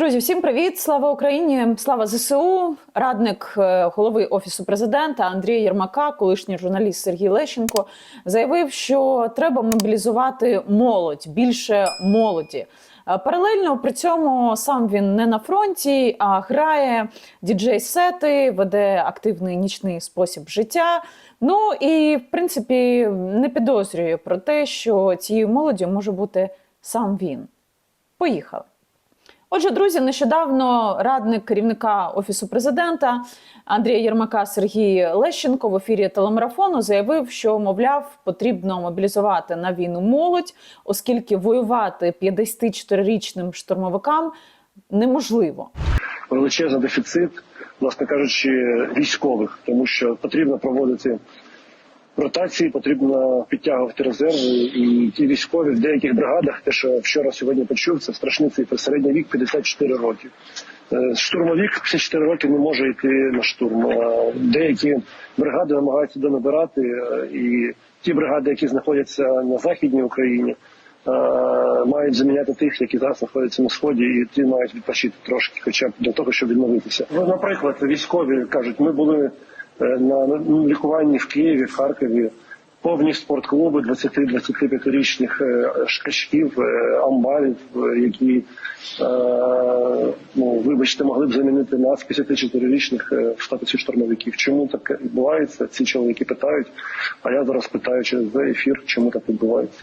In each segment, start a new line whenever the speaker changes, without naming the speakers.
Друзі, всім привіт! Слава Україні! Слава ЗСУ! Радник е, голови офісу президента Андрій Єрмака, колишній журналіст Сергій Лещенко, заявив, що треба мобілізувати молодь більше молоді. Е, Паралельно при цьому сам він не на фронті, а грає діджей-сети, веде активний нічний спосіб життя. Ну і в принципі не підозрює про те, що цією молоддю може бути сам він. Поїхали. Отже, друзі, нещодавно радник керівника офісу президента Андрія Єрмака Сергій Лещенко в ефірі телемарафону заявив, що мовляв потрібно мобілізувати на війну молодь, оскільки воювати 54-річним штурмовикам неможливо.
величезний дефіцит, власне кажучи, військових, тому що потрібно проводити ротації, потрібно підтягувати резерви. І ті військові в деяких бригадах, те, що вчора сьогодні почув, це страшні цифри. Середній вік 54 роки. Е, Штурмовік 54 роки не може йти на штурм. Е, Деякі бригади намагаються донабирати, е, і ті бригади, які знаходяться на західній Україні. Мають заміняти тих, які зараз знаходяться на сході, і ті мають відпочити трошки, хоча б для того, щоб відновитися. Ну, наприклад, військові кажуть, ми були на на лікуванні в Києві, в Харкові, повні спортклуби 20-25-річних е, шкачків, е, амбалів, е, які, е, ну вибачте, могли б замінити нас 54-річних е, в статусі штурмовиків. Чому так відбувається? Ці чоловіки питають. А я зараз питаю через ефір, чому так відбувається.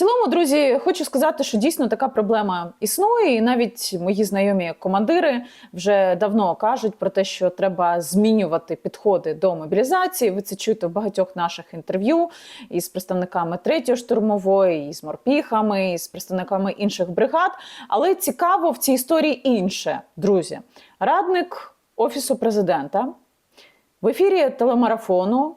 Цілому, друзі, хочу сказати, що дійсно така проблема існує, і навіть мої знайомі командири вже давно кажуть про те, що треба змінювати підходи до мобілізації. Ви це чуєте в багатьох наших інтерв'ю із представниками третьої штурмової, і з морпіхами, і з представниками інших бригад. Але цікаво в цій історії інше, друзі. Радник офісу президента в ефірі телемарафону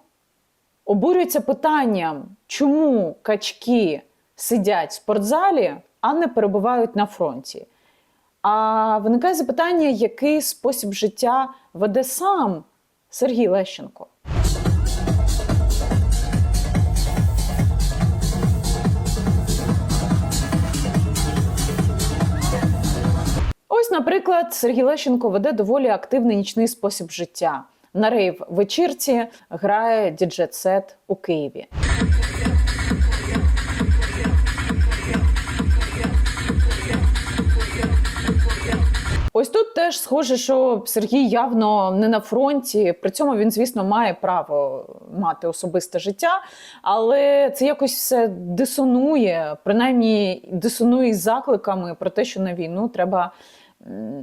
обурюється питанням, чому качки сидять в спортзалі, а не перебувають на фронті. А виникає запитання, який спосіб життя веде сам Сергій Лещенко. Ось, наприклад, Сергій Лещенко веде доволі активний нічний спосіб життя. На рейв вечірці грає діджет-сет у Києві. Ось тут теж схоже, що Сергій явно не на фронті. При цьому він, звісно, має право мати особисте життя, але це якось все дисонує, принаймні дисонує із закликами про те, що на війну треба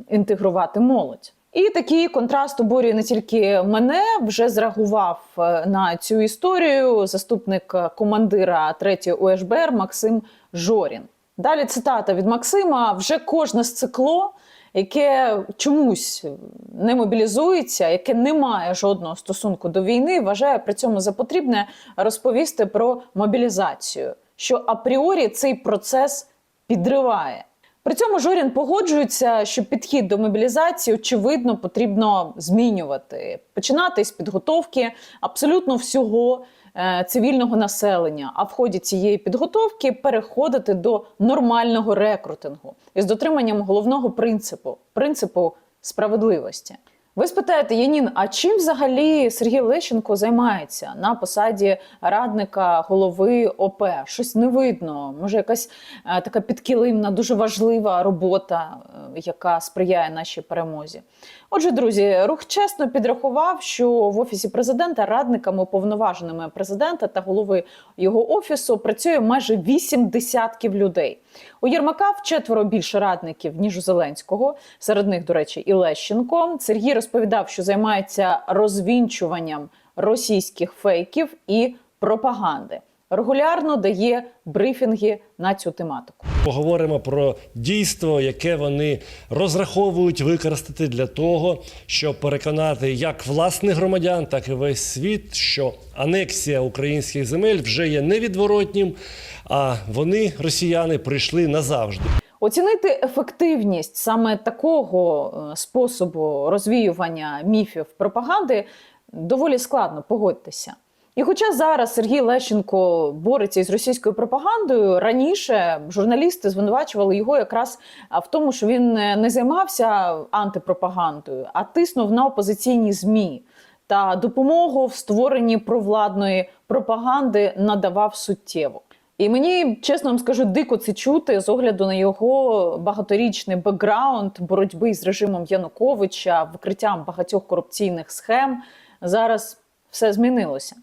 інтегрувати молодь. І такий контраст обурює не тільки мене. Вже зреагував е, на цю історію заступник е, командира 3-ї УШБР Максим Жорін. Далі цитата від Максима: вже кожне сцикло, яке чомусь не мобілізується, яке не має жодного стосунку до війни, вважає при цьому за потрібне розповісти про мобілізацію, що апріорі цей процес підриває. При цьому Жорін погоджується, що підхід до мобілізації очевидно потрібно змінювати, починати з підготовки абсолютно всього цивільного населення, а в ході цієї підготовки переходити до нормального рекрутингу із дотриманням головного принципу принципу справедливості. Ви спитаєте, Янін, а чим взагалі Сергій Лещенко займається на посаді радника голови ОП? Щось не видно. Може, якась е, така підкилимна, дуже важлива робота, е, яка сприяє нашій перемозі. Отже, друзі, рух чесно підрахував, що в офісі президента радниками уповноваженими президента та голови його офісу працює майже вісім десятків людей. У Єрмака вчетверо більше радників ніж у Зеленського. Серед них, до речі, і Лещенко. Сергій розповідав, що займається розвінчуванням російських фейків і пропаганди. Регулярно дає брифінги на цю тематику.
Поговоримо про дійство, яке вони розраховують використати для того, щоб переконати як власних громадян, так і весь світ, що анексія українських земель вже є невідворотнім, а вони, росіяни, прийшли назавжди.
Оцінити ефективність саме такого е, способу розвіювання міфів пропаганди доволі складно, погодьтеся. І хоча зараз Сергій Лещенко бореться із російською пропагандою, раніше журналісти звинувачували його якраз в тому, що він е, не займався антипропагандою, а тиснув на опозиційні змі та допомогу в створенні провладної пропаганди надавав суттєво. І мені чесно вам скажу, дико це чути з огляду на його багаторічний бекграунд боротьби з режимом Януковича, викриттям багатьох корупційних схем. Зараз все змінилося.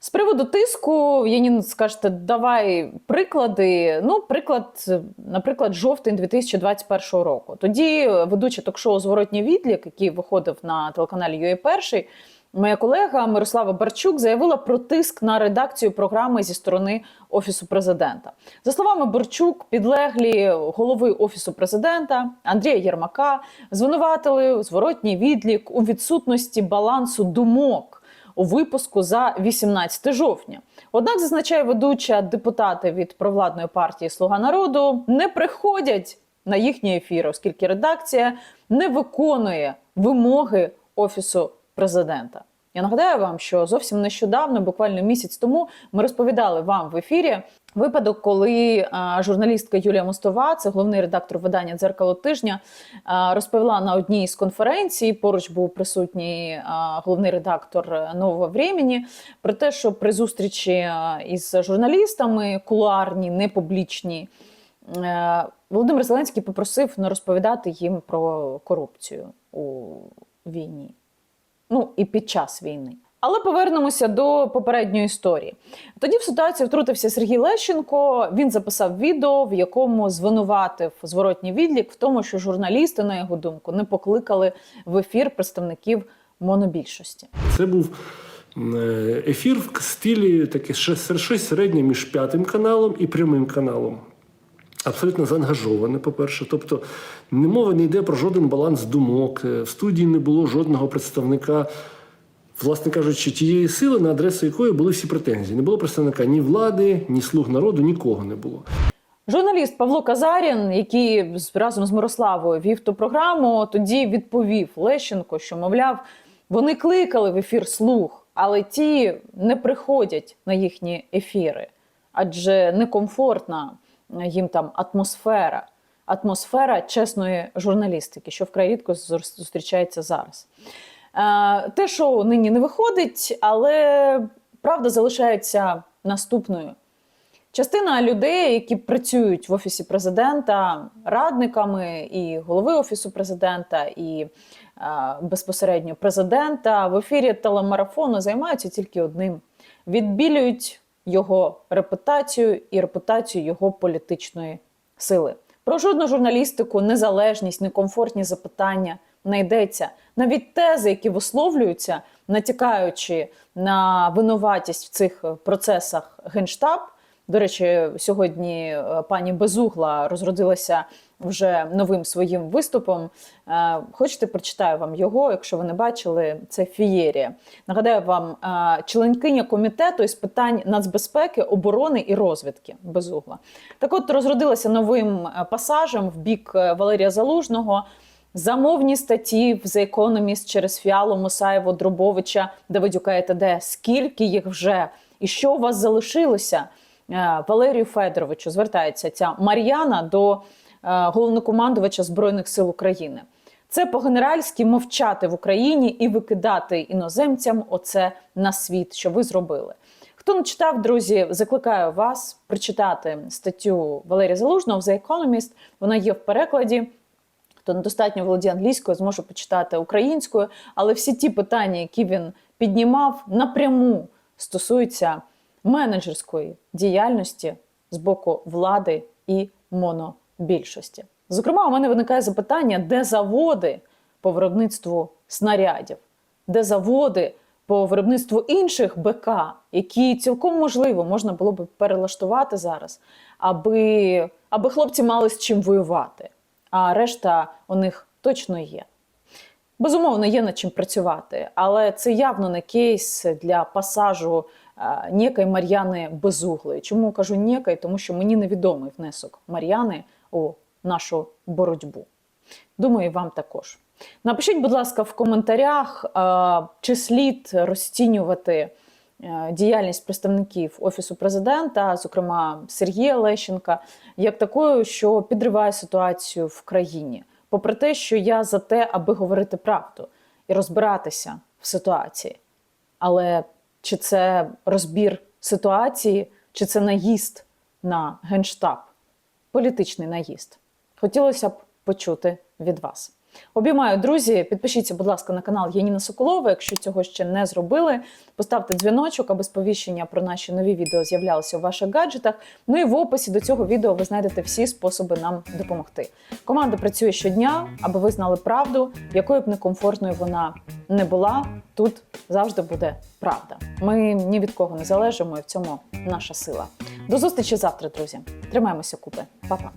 З приводу тиску, Янін, скажете, давай приклади. Ну, приклад, наприклад, жовтень 2021 року. Тоді ведуча ток-шоу Зворотній відлік, який виходив на телеканалі «ЮА Перший, моя колега Мирослава Барчук заявила про тиск на редакцію програми зі сторони офісу президента. За словами Барчук, підлеглі голови офісу президента Андрія Єрмака звинуватили зворотній відлік у відсутності балансу думок у випуску за 18 жовтня. Однак, зазначає ведуча, депутати від провладної партії Слуга народу не приходять на їхні ефіри, оскільки редакція не виконує вимоги офісу президента. Я нагадаю вам, що зовсім нещодавно, буквально місяць тому, ми розповідали вам в ефірі випадок, коли журналістка Юлія Мостова, це головний редактор видання Дзеркало тижня, розповіла на одній з конференцій. Поруч був присутній головний редактор Нового Времени, про те, що при зустрічі із журналістами кулуарні, непублічні. е, Володимир Зеленський попросив не розповідати їм про корупцію у війні ну і під час війни. Але повернемося до попередньої історії. Тоді в ситуацію втрутився Сергій Лещенко. Він записав відео, в якому звинуватив зворотній відлік в тому, що журналісти, на його думку, не покликали в ефір представників монобільшості.
Це був е, ефір в стилі таке щось середнє між п'ятим каналом і прямим каналом. Абсолютно заангажоване, по-перше. Тобто, не мова не йде про жоден баланс думок. Е, В студії не було жодного представника, власне кажучи, тієї сили, на адресу якої були всі претензії. Не було представника ні влади, ні слуг народу, нікого не було.
Журналіст Павло Казарін, який разом з Мирославою вів ту програму, тоді відповів Лещенко, що мовляв, вони кликали в ефір слух, але ті не приходять на їхні ефіри, адже некомфортна їм там атмосфера, атмосфера чесної журналістики, що вкрай рідко зустрічається зараз. Е, Те шоу нині не виходить, але правда залишається наступною. Частина людей, які працюють в офісі президента, радниками і голови офісу президента, і е, безпосередньо президента в ефірі телемарафону займаються тільки одним: відбілюють його репутацію і репутацію його політичної сили. Про жодну журналістику, незалежність, некомфортні запитання не йдеться. Навіть тези, які висловлюються, натякаючи на винуватість в цих процесах генштаб. До речі, сьогодні е, пані Безугла розродилася вже новим своїм виступом. Е, Хочете, прочитаю вам його, якщо ви не бачили, це фієрія. Нагадаю вам, е, членкиня комітету із питань нацбезпеки, оборони і розвідки Безугла. Так от розродилася новим е, пасажем в бік Валерія Залужного. Замовні статті в The Economist через Фіалу, Мусаєву, Дробовича, Давидюка і т.д. Скільки їх вже? І що у вас залишилося? Валерію Федоровичу звертається ця Мар'яна до головнокомандувача Збройних сил України. Це по-генеральськи мовчати в Україні і викидати іноземцям оце на світ, що ви зробили. Хто не читав, друзі, закликаю вас прочитати статтю Валерія Залужного The Economist. Вона є в перекладі. Хто недостатньо володіє англійською, зможе почитати українською. Але всі ті питання, які він піднімав, напряму стосуються менеджерської діяльності з боку влади і монобільшості. Зокрема, у мене виникає запитання, де заводи по виробництву снарядів, де заводи по виробництву інших БК, які цілком можливо можна було б перелаштувати зараз, аби, аби хлопці мали з чим воювати, а решта у них точно є. Безумовно, є над чим працювати, але це явно не кейс для пасажу е, некої Мар'яни Безуглої. Чому кажу некої? Тому що мені невідомий внесок Мар'яни у нашу боротьбу. Думаю, вам також. Напишіть, будь ласка, в коментарях, е, чи слід розцінювати е, діяльність представників офісу президента, зокрема Сергія Лещенка, як такою, що підриває ситуацію в країні, попри те, що я за те, аби говорити правду і розбиратися в ситуації. Але чи це розбір ситуації, чи це наїзд на генштаб, політичний наїзд? Хотілося б почути від вас. Обіймаю, друзі. Підпишіться, будь ласка, на канал Яніна Соколова, якщо цього ще не зробили. Поставте дзвіночок, аби сповіщення про наші нові відео з'являлися у ваших гаджетах. Ну і в описі до цього відео ви знайдете всі способи нам допомогти. Команда працює щодня, аби ви знали правду, якою б некомфортною вона не була. Тут завжди буде правда. Ми ні від кого не залежимо, і в цьому наша сила. До зустрічі завтра, друзі. Тримаємося купи. Па-па.